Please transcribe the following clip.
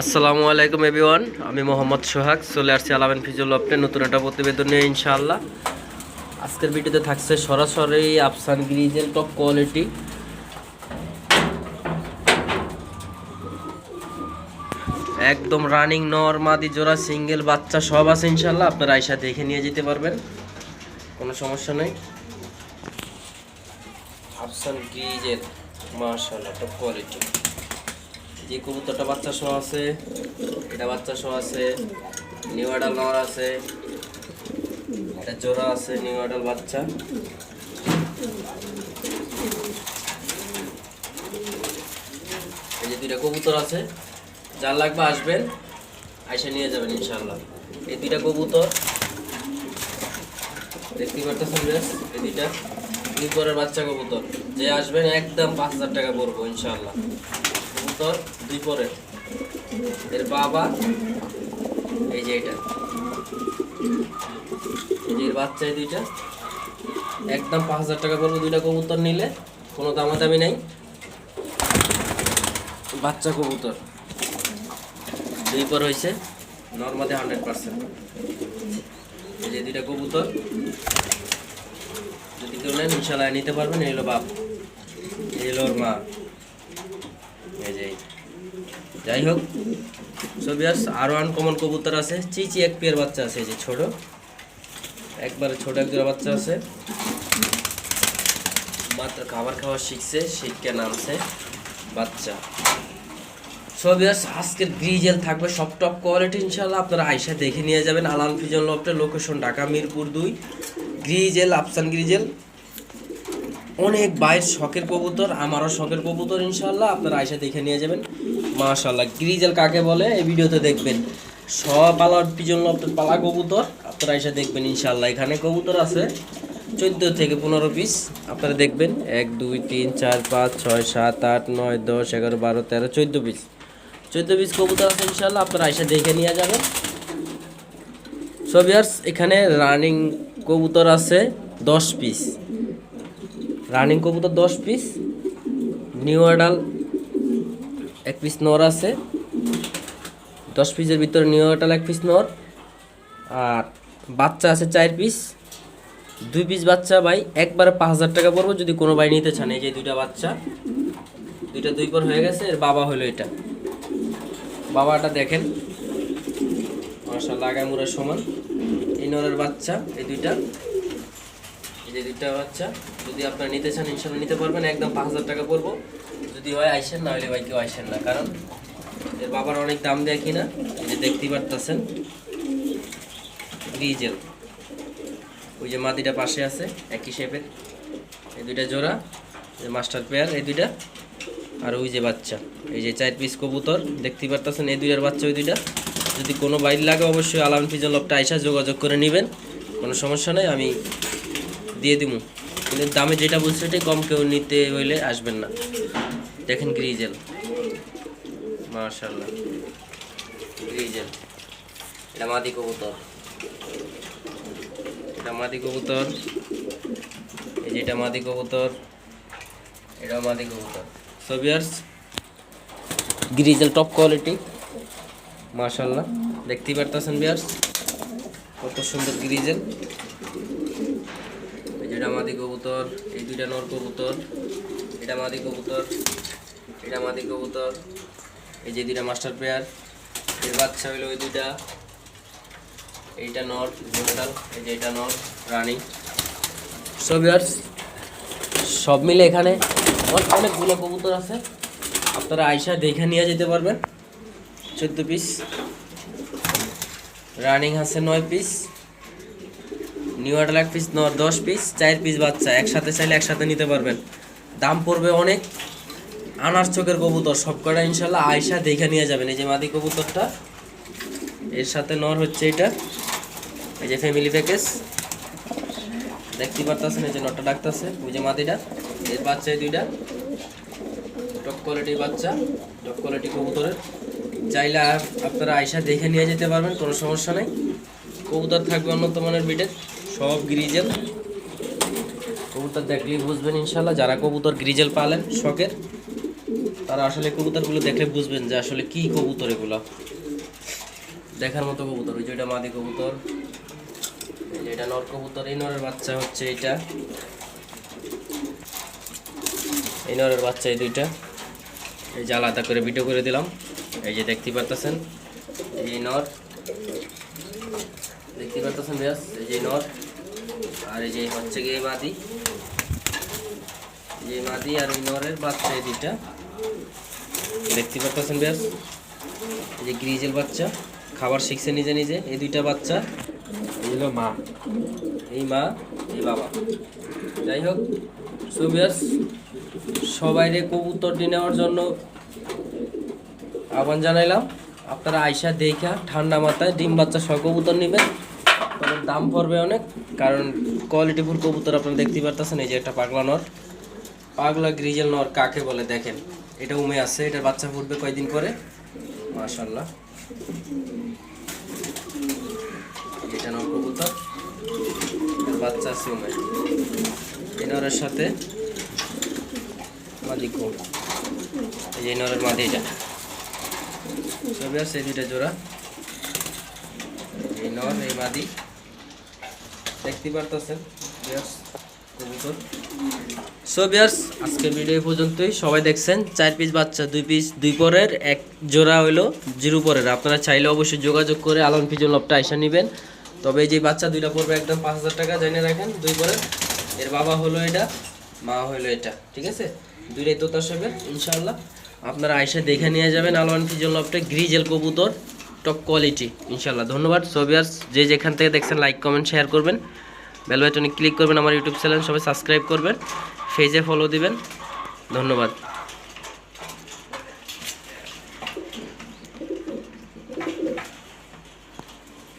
আসসালামু আলাইকুম, এভরিওয়ান। আমি মোহাম্মদ সোহাগ। চলে আসছি আলামেন ফিজুল লফটে নতুন একটা প্রতিবেদন নিয়ে, ইনশাআল্লাহ। আজকের ভিডিওতে থাকছে সরাসরি আফসান গ্রিজেল টপ কোয়ালিটি একদম রানিং নর, মাদি, জোড়া সিঙ্গেল বাচ্চা সব আছে, ইনশাআল্লাহ। আপনারা আইসা দেখে নিয়ে যেতে পারবেন। কোনো সমস্যা নেই। আফসান গ্রিজেল মাশাআল্লাহ টপ কোয়ালিটি যে কবুতরটা বাচ্চা সহ আছে, এটা বাচ্চা সহ আছে, নিউ আডাল নর আছে, এটা জোড়া আছে, নিউ আডাল বাচ্চা। এই যে দুইটা কবুতর আছে, যার লাগবে আসবেন, আইসা নিয়ে যাবেন ইনশাল্লাহ এই দুইটা কবুতর দেখতে পারতেছেন বেশ এই দুইটা দুই বাচ্চা কবুতর। যে আসবেন একদম পাঁচ হাজার টাকা পড়ব ইনশাল্লাহ কবুতর দুই পরের। এর বাবা, এই যে এটা। এই যে এর বাচ্চা, এই দুইটা। একদম পাঁচ হাজার টাকা পড়বে দুইটা কবুতর নিলে, কোনো দামাদামি নেই। বাচ্চা কবুতর। দুই পর হয়েছে নর্মালি হান্ড্রেড পার্সেন্ট এই যে দুইটা কবুতর। যদি কেউ নেন ইনশাল্লাহ নিতে পারবেন। এই হলো বাপ। ওর মা। যাই হোক সোভিয়াস আরও আনকমন কবুতর আছে। চিচি এক পেয়ার বাচ্চা আছে, এই যে ছোট। একবারে ছোট এক জোড়া বাচ্চা আছে। মাত্র খাবার খাওয়া শিখছে, শিখকে নামছে বাচ্চা। সোভিয়াস আজকের গ্রিজেল থাকবে সব টপ কোয়ালিটি ইনশাল্লাহ আপনারা আইসা দেখে নিয়ে যাবেন। আলান ফিজন লফটের লোকেশন ঢাকা, মিরপুর দুই। Grizzle, Afsan grizzle. অনেক বাইরের শখের কবুতর, আমারও শখের কবুতর ইনশাল্লাহ আপনারা আইসা দেখে নিয়ে যাবেন। মাশাল্লাহ গ্রিজেল কাকে বলে, এই ভিডিওতে দেখবেন। সব পালা পিজন পালা কবুতর, আপনারা আইসা দেখবেন ইনশাল্লাহ এখানে কবুতর আছে, চোদ্দ থেকে পনেরো পিস আপনারা দেখবেন, এক, দুই, তিন, চার, পাঁচ, ছয়, সাত, আট, নয়, দশ, এগারো, বারো, তেরো, চোদ্দ পিস চোদ্দ পিস কবুতর আছে ইনশাল্লাহ আপনারা আইসা দেখে নিয়ে যাবেন। সোভিয়ার্স এখানে রানিং কবুতর আছে, দশ পিস রানিং কবুতর দশ পিস নিউ আডাল এক পিস নর আছে। দশ পিসের ভিতরে নিউ আডাল এক পিস নর। আর বাচ্চা আছে চার পিস দুই পিস বাচ্চা ভাই, একবারে পাঁচ হাজার টাকা পড়ব যদি কোনো ভাই নিতে চান। এই যে দুইটা বাচ্চা, দুইটা দুই পর হয়ে গেছে, এর বাবা হলো এটা। বাবাটা দেখেন। মার্শাল আগামুরের সমান। এই নরের বাচ্চা, এই দুইটা। এই যে দুইটা বাচ্চা, যদি আপনারা নিতে চান, ইনশাল্লাহ নিতে পারবেন। একদম পাঁচ হাজার টাকা পড়ব। যদি হয়, আইসেন, না হলে ভাই কেউ আইসেন না, কারণ এর বাবার অনেক দাম দেয় কিনা, এই যে দেখতেই পারতেছেন। ডিজেল ওই যে মাদিটা পাশে আছে, একই শেপের এই দুইটা জোড়া যে মাস্টার পেয়ার এই দুইটা। আর ওই যে বাচ্চা, এই যে চার পিস কবুতর, দেখতেই পারতেছেন, এই দুইটার বাচ্চা, ওই দুইটা। যদি কোনো বাইর লাগে, অবশ্যই আলাম ফিজন লপটা আইসা যোগাযোগ করে নেবেন। কোনো সমস্যা নেই, আমি দিয়ে দিব কিন্তু দামে যেটা বলছে সেটাই কম, কেউ নিতে হইলে আসবেন না। দেখেন গ্রিজেল মার্শাল্লাহ গ্রিজেল এটা মাদি কবুতর। এটা মাদি কবুতর। এই যে এটা মাদি কবুতর। এটা মাদি কবুতর। সোভিয়ার্স গ্রিজেল টপ কোয়ালিটি মার্শাল্লাহ দেখতেই পারতেছেন বিয়ার্স কত সুন্দর গ্রিজেল এই যেটা মাদি কবুতর, এই দুইটা নর কবুতর, এটা মাদি কবুতর, এটা মাদি কবুতর, এই যে দুইটা মাস্টার পেয়ার এর বাচ্চা হইল ওই দুইটা, এইটা নর জোনাল এই যে এটা নর, রানী। সব সব মিলে এখানে অনেকগুলো কবুতর আছে। আপনারা আইসা দেখে নিয়ে যেতে পারবেন। চোদ্দ পিস রানিং আছে নয় পিস নিউ এক পিস নয় দশ পিস চার পিস বাচ্চা, একসাথে চাইলে একসাথে নিতে পারবেন। দাম পড়বে অনেক। আনার চোখের কবুতর সব কটা ইনশাল্লাহ আয়সা দেখে নিয়ে যাবেন। এই যে মাদি কবুতরটা, এর সাথে নর হচ্ছে এটা। এই যে ফ্যামিলি প্যাকেজ দেখতে পারতেছেন, এই যে নটটা ডাকতেছে, ওই যে মাদিটা। এর বাচ্চা এই দুইটা। টপ কোয়ালিটির বাচ্চা টপ কোয়ালিটি কবুতরের। চাইলে আপ- আপনারা আয়সা দেখে নিয়ে যেতে পারবেন, কোনো সমস্যা নেই। কবুতর থাকবে উন্নত মানের বিটের সব গ্রিজেল। কবুতর দেখলেই বুঝবেন ইনশাল্লাহ। যারা কবুতর গ্রিজেল পালেন, শখের, তারা আসলে কবুতরগুলো দেখলে বুঝবেন যে আসলে কি কবুতর এগুলো। দেখার মতো কবুতর, ওই যে এটা মাদি কবুতর এটা নর কবুতর, এই নরের বাচ্চা হচ্ছে এটা এই নরের বাচ্চা এই দুইটা। এই যে আলাদা করে ভিডিও করে দিলাম। এই যে দেখতে পারতেছেন, এই নর। দেখতে পারতেছেন ব্যাস এই যে নর। আর এই যে হচ্ছে গিয়ে মাদি এই মাদি আর ওই নরের বাচ্চা এই দুইটা। দেখতে পারতেছেন ব্যাস এই যে গ্রিজেল বাচ্চা, খাবার শিখছে নিজে নিজে, এই দুইটা বাচ্চা। এই হলো মা, এই মা, এই বাবা। যাই হোক সুবিয়াস সবাইরে কবুতর নেওয়ার জন্য আহ্বান জানাইলাম। আপনারা আইসা দেখা ঠান্ডা মাথায় ডিম বাচ্চা সহ কবুতর নেবেন। তবে দাম পড়বে অনেক, কারণ কোয়ালিটিফুল কবুতর আপনারা দেখতে পারতেছেন, এই যে একটা পাগলা নর। পাগলা গ্রিজেল নর কাকে বলে দেখেন, এটা উমে আছে, এটার বাচ্চা ফুটবে কয়দিন পরে? মাশাল্লাহ এটা নর কবুতর বাচ্চা আছে উমে। এই নরের সাথে মাদি কম এই যে নরের মাদি এটা। ছবি আছে দুইটা জোড়া। এই নর, এই মাদি। দেখতে পারতেছেন কবুতর। সো বিয়ার্স, আজকের ভিডিও পর্যন্তই। সবাই দেখছেন, চার পিস বাচ্চা, দুই পিস দুই পরের, এক জোড়া হইল জিরো পরের। আপনারা চাইলে অবশ্যই যোগাযোগ করে আলন পিজন লবটা আইসা নেবেন। তবে এই যে বাচ্চা, দুইটা পড়বে একদম পাঁচ হাজার টাকা, জেনে রাখেন, দুই পরের। এর বাবা হলো এটা, মা হলো এটা, ঠিক আছে? দুইটাই তোতার সবের ইনশাল্লাহ আপনারা আইসা দেখে নিয়ে যাবেন আলওয়ান পিজন লবটা, গ্রিজেল কবুতর। টপ কোয়ালিটি ইনশাল্লাহ ধন্যবাদ। সোভিয়ার্স যে যেখান থেকে দেখছেন লাইক কমেন্ট শেয়ার করবেন। বেল বাটনে ক্লিক করবেন আমার ইউটিউব চ্যানেল সবাই সাবস্ক্রাইব করবেন। ফেজে ফলো দিবেন। ধন্যবাদ।